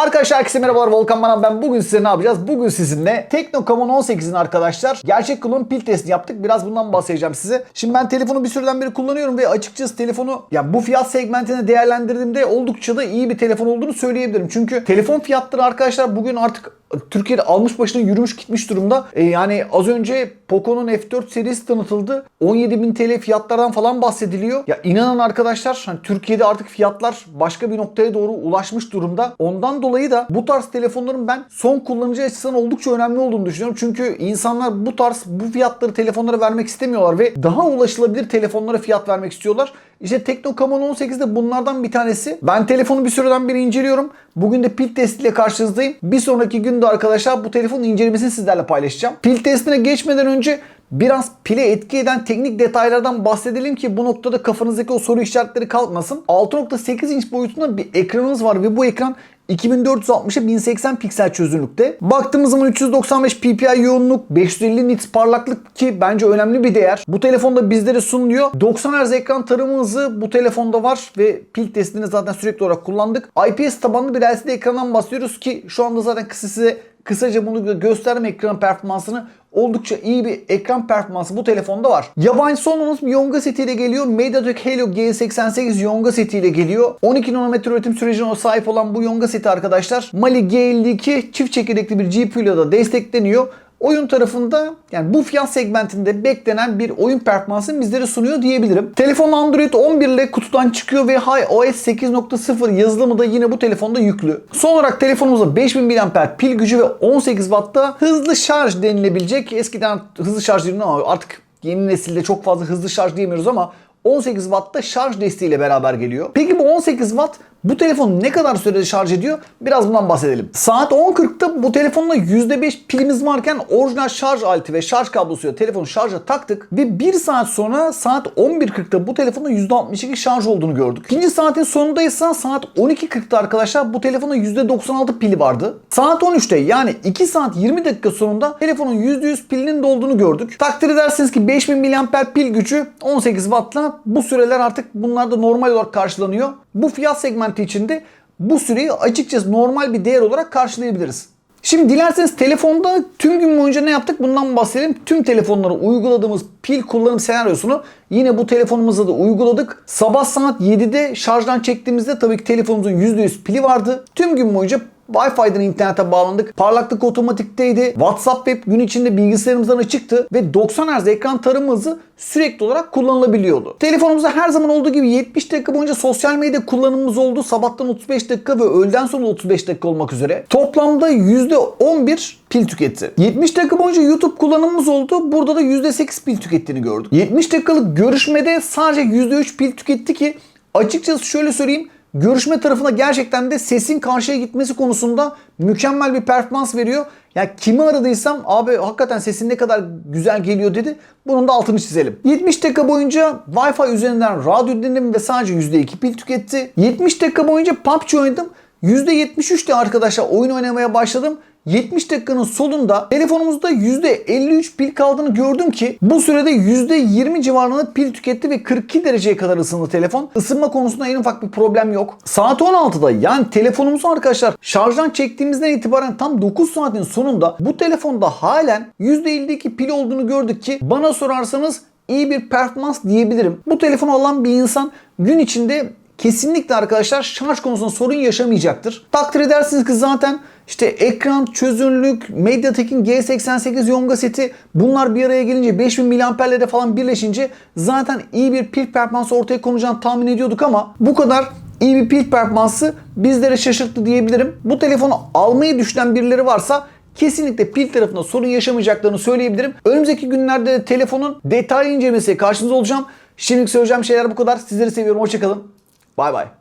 Arkadaşlar herkese merhabalar Volkan Bana ben bugün size ne yapacağız? Bugün sizinle Teknokamon 18'in arkadaşlar gerçek kullanım pil testini yaptık. Biraz bundan bahsedeceğim size. Şimdi ben telefonu bir süreden beri kullanıyorum ve açıkçası telefonu ya bu fiyat segmentine değerlendirdiğimde oldukça da iyi bir telefon olduğunu söyleyebilirim. Çünkü telefon fiyatları arkadaşlar bugün artık Türkiye'de almış başına yürümüş gitmiş durumda. E, yani az önce Poco'nun F4 serisi tanıtıldı. 17.000 TL fiyatlardan falan bahsediliyor. Ya inanın arkadaşlar hani Türkiye'de artık fiyatlar başka bir noktaya doğru ulaşmış durumda. Ondan dolayı da bu tarz telefonların ben son kullanıcı açısından oldukça önemli olduğunu düşünüyorum. Çünkü insanlar bu tarz bu fiyatları telefonlara vermek istemiyorlar ve daha ulaşılabilir telefonlara fiyat vermek istiyorlar. İşte Teknokamon 18 de bunlardan bir tanesi. Ben telefonu bir süreden beri inceliyorum. Bugün de pil testiyle karşınızdayım. Bir sonraki günde arkadaşlar bu telefonun incelemesini sizlerle paylaşacağım. Pil testine geçmeden önce biraz pile etki eden teknik detaylardan bahsedelim ki bu noktada kafanızdaki o soru işaretleri kalkmasın. 6.8 inç boyutunda bir ekranımız var ve bu ekran 2460'a 1080 piksel çözünürlükte. Baktığımız zaman 395 ppi yoğunluk, 550 nits parlaklık ki bence önemli bir değer. Bu telefonda bizlere sunuluyor. 90 Hz ekran tarama hızı bu telefonda var ve pil testini zaten sürekli olarak kullandık. IPS tabanlı bir LCD ekrandan bahsediyoruz ki şu anda zaten kısa size kısaca bunu gösterme ekran performansını oldukça iyi bir ekran performansı bu telefonda var. Yabancı olmamız bir Yonga setiyle geliyor. MediaTek Helio G88 Yonga setiyle geliyor. 12 nanometre üretim sürecine sahip olan bu Yonga seti arkadaşlar Mali G52 çift çekirdekli bir GPU ile de destekleniyor. Oyun tarafında yani bu fiyat segmentinde beklenen bir oyun performansı bizlere sunuyor diyebilirim. Telefon Android 11 ile kutudan çıkıyor ve iOS 8.0 yazılımı da yine bu telefonda yüklü. Son olarak telefonumuzda 5000 mAh pil gücü ve 18 Watt'ta hızlı şarj denilebilecek. Eskiden hızlı şarj deniyor ama artık yeni nesilde çok fazla hızlı şarj diyemiyoruz ama 18 Watt'ta şarj desteğiyle beraber geliyor. Peki bu 18 Watt bu telefon ne kadar sürede şarj ediyor? Biraz bundan bahsedelim. Saat 10.40'da bu telefonla %5 pilimiz varken orijinal şarj aleti ve şarj kablosuyla telefonu şarja taktık ve 1 saat sonra saat 11.40'da bu telefonda %62 şarj olduğunu gördük. İkinci saatin sonunda ise saat 12.40'da arkadaşlar bu telefonda %96 pili vardı. Saat 13'te yani 2 saat 20 dakika sonunda telefonun %100 pilinin dolduğunu gördük. Takdir edersiniz ki 5000 mAh pil gücü 18 Watt'la bu süreler artık bunlar da normal olarak karşılanıyor. Bu fiyat segmenti içinde bu süreyi açıkçası normal bir değer olarak karşılayabiliriz. Şimdi dilerseniz telefonda tüm gün boyunca ne yaptık bundan bahsedelim. Tüm telefonlara uyguladığımız pil kullanım senaryosunu yine bu telefonumuzda da uyguladık. Sabah saat 7'de şarjdan çektiğimizde tabii ki telefonumuzun %100 pili vardı. Tüm gün boyunca Wi-Fi'den internete bağlandık. Parlaklık otomatikteydi. WhatsApp web gün içinde bilgisayarımızdan açıktı ve 90 Hz ekran tarama hızı sürekli olarak kullanılabiliyordu. Telefonumuzda her zaman olduğu gibi 70 dakika boyunca sosyal medya kullanımımız oldu. Sabahtan 35 dakika ve öğleden sonra 35 dakika olmak üzere. Toplamda %11 pil tüketti. 70 dakika boyunca YouTube kullanımımız oldu. Burada da %8 pil tükettiğini gördük. 70 dakikalık görüşmede sadece %3 pil tüketti ki açıkçası şöyle söyleyeyim görüşme tarafına gerçekten de sesin karşıya gitmesi konusunda mükemmel bir performans veriyor. Ya kimi aradıysam abi hakikaten sesin ne kadar güzel geliyor dedi. Bunun da altını çizelim. 70 dakika boyunca Wi-Fi üzerinden radyo dinledim ve sadece %2 pil tüketti. 70 dakika boyunca PUBG oynadım. %73'te arkadaşlar oyun oynamaya başladım. 70 dakikanın sonunda telefonumuzda %53 pil kaldığını gördüm ki bu sürede %20 civarında pil tüketti ve 42 dereceye kadar ısındı telefon. Isınma konusunda en ufak bir problem yok. Saat 16'da yani telefonumuzu arkadaşlar şarjdan çektiğimizden itibaren tam 9 saatin sonunda bu telefonda halen %52 pil olduğunu gördük ki bana sorarsanız iyi bir performans diyebilirim. Bu telefonu alan bir insan gün içinde kesinlikle arkadaşlar şarj konusunda sorun yaşamayacaktır. Takdir edersiniz ki zaten işte ekran, çözünürlük, MediaTek'in G88 Yonga seti bunlar bir araya gelince 5000 mAh'le falan birleşince zaten iyi bir pil performansı ortaya konacağını tahmin ediyorduk ama bu kadar iyi bir pil performansı bizlere şaşırttı diyebilirim. Bu telefonu almayı düşünen birileri varsa kesinlikle pil tarafında sorun yaşamayacaklarını söyleyebilirim. Önümüzdeki günlerde de telefonun detaylı incelemesi karşınızda olacağım. Şimdilik söyleyeceğim şeyler bu kadar. Sizleri seviyorum. Hoşçakalın. Bye bye.